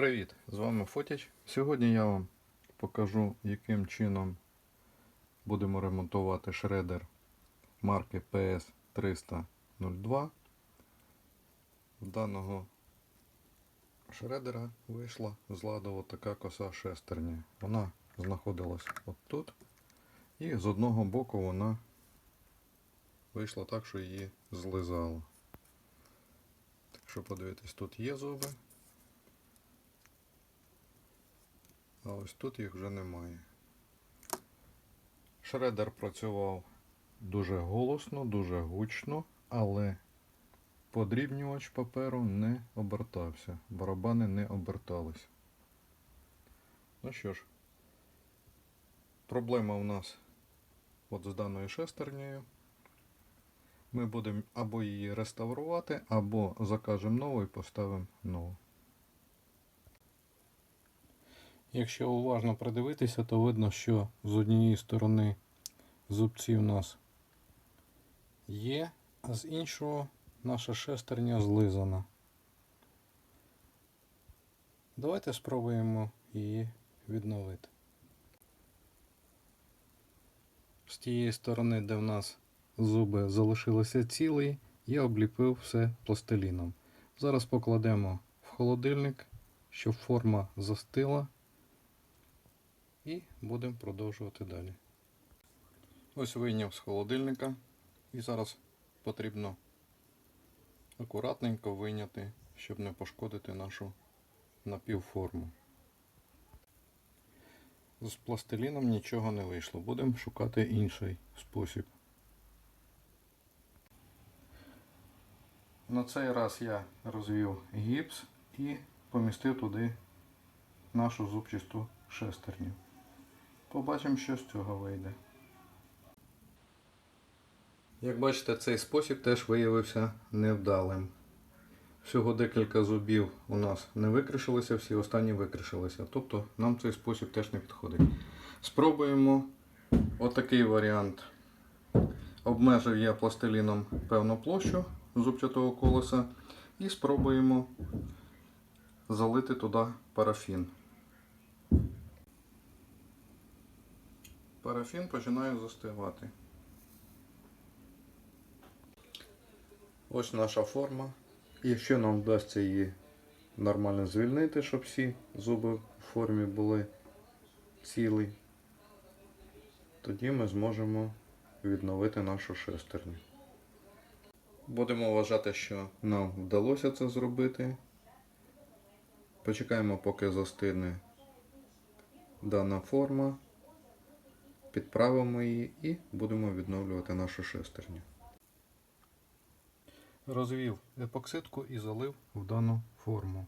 Привіт! З вами Фотіч. Сьогодні я вам покажу, яким чином будемо ремонтувати шредер марки PS302. З даного шредера вийшла з ладу така коса шестерні. Вона знаходилась от тут. І з одного боку вона вийшла так, що її злизало. Якщо подивитись, тут є зуби. А ось тут їх вже немає. Шредер працював дуже голосно, дуже гучно, але подрібнювач паперу не обертався. Барабани не обертались. Ну що ж, проблема у нас от з даною шестернею. Ми будемо або її реставрувати, або закажемо нову і поставимо нову. Якщо уважно придивитися, то видно, що з однієї сторони зубці у нас є, а з іншого наша шестерня злизана. Давайте спробуємо її відновити. З тієї сторони, де в нас зуби залишилися цілі, я обліпив все пластиліном. Зараз покладемо в холодильник, щоб форма застила. І будемо продовжувати далі. Ось вийняв з холодильника. І зараз потрібно акуратненько вийняти, щоб не пошкодити нашу напівформу. З пластиліном нічого не вийшло. Будемо шукати інший спосіб. На цей раз я розвів гіпс і помістив туди нашу зубчасту шестерню. Побачимо, що з цього вийде. Як бачите, цей спосіб теж виявився невдалим. Всього декілька зубів у нас не викришилися, всі останні викришилися. Тобто нам цей спосіб теж не підходить. Спробуємо отакий варіант. Обмежив я пластиліном певну площу зубчатого колеса і спробуємо залити туди парафін. Парафін починає застигати. Ось наша форма. Якщо нам вдасться її нормально звільнити, щоб всі зуби в формі були цілі, тоді ми зможемо відновити нашу шестерню. Будемо вважати, що нам вдалося це зробити. Почекаємо, поки застигне дана форма. Підправимо її і будемо відновлювати нашу шестерню. Розвів епоксидку і залив в дану форму.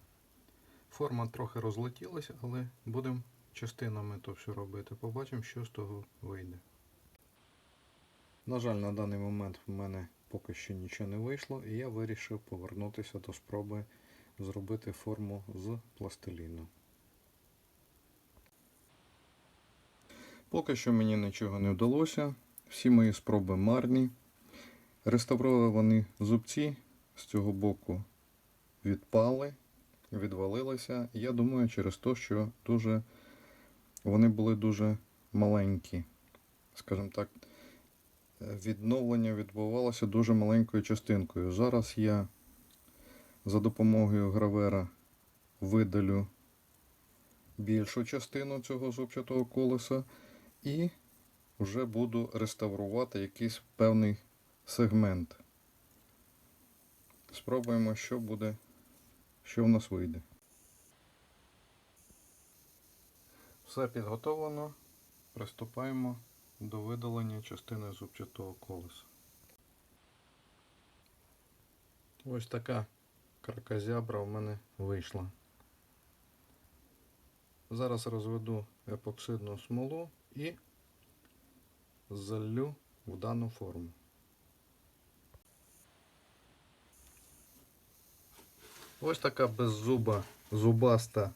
Форма трохи розлетілася, але будемо частинами то все робити. Побачимо, що з того вийде. На жаль, на даний момент в мене поки що нічого не вийшло, і я вирішив повернутися до спроби зробити форму з пластиліну. Поки що мені нічого не вдалося. Всі мої спроби марні. Реставровані зубці з цього боку відпали, відвалилися. Я думаю, через те, що дуже вони були дуже маленькі. Скажімо так, відновлення відбувалося дуже маленькою частинкою. Зараз я за допомогою гравера видалю більшу частину цього зубчатого колеса і вже буду реставрувати якийсь певний сегмент. Спробуємо, що буде, що в нас вийде. Все підготовлено. Приступаємо до видалення частини зубчатого колеса. Ось така кракозябра в мене вийшла. Зараз розведу епоксидну смолу і залью в дану форму. Ось така беззуба, зубаста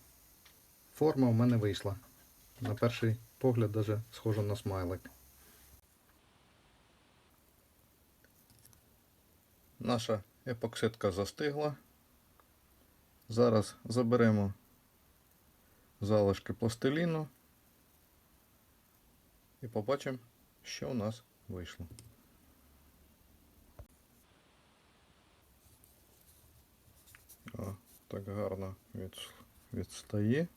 форма в мене вийшла. На перший погляд даже схожа на смайлик. Наша епоксидка застигла. Зараз заберемо залишки пластиліну і побачимо, що у нас вийшло. О, так гарно від, відстає.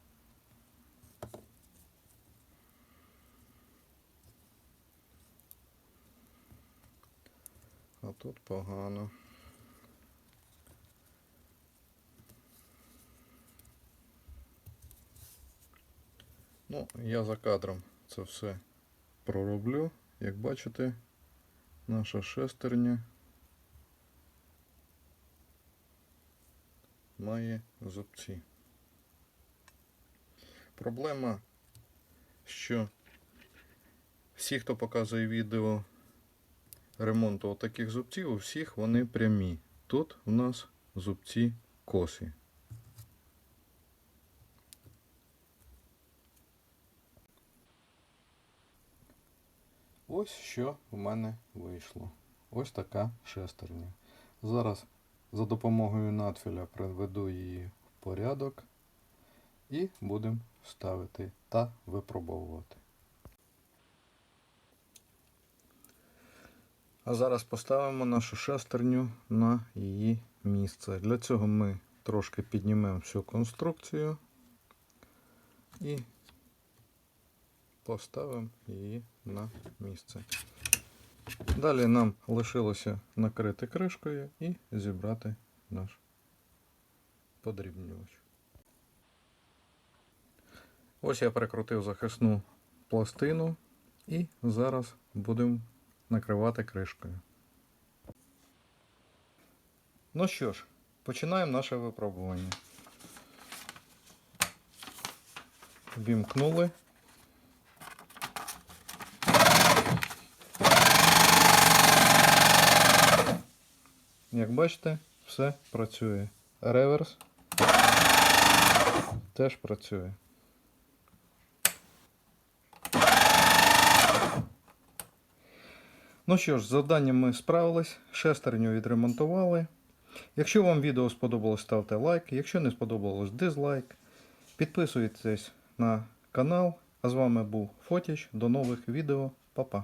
А тут погано. Ну, я за кадром це все пророблю. Як бачите, наша шестерня має зубці. Проблема, що всі, хто показує відео ремонту таких зубців, у всіх вони прямі. Тут у нас зубці косі. Ось що в мене вийшло. Ось така шестерня. Зараз за допомогою надфіля приведу її в порядок і будемо ставити та випробовувати. А зараз поставимо нашу шестерню на її місце. Для цього ми трошки піднімемо всю конструкцію і поставимо її на місце. Далі нам лишилося накрити кришкою і зібрати наш подрібнювач. Ось я прикрутив захисну пластину і зараз будемо накривати кришкою. Ну що ж, починаємо наше випробування. Вімкнули. Як бачите, все працює. Реверс теж працює. Ну що ж, з завданням ми справились, шестерню відремонтували. Якщо вам відео сподобалось, ставте лайк. Якщо не сподобалось, дизлайк. Підписуйтесь на канал. А з вами був Фотіч. До нових відео. Па-па.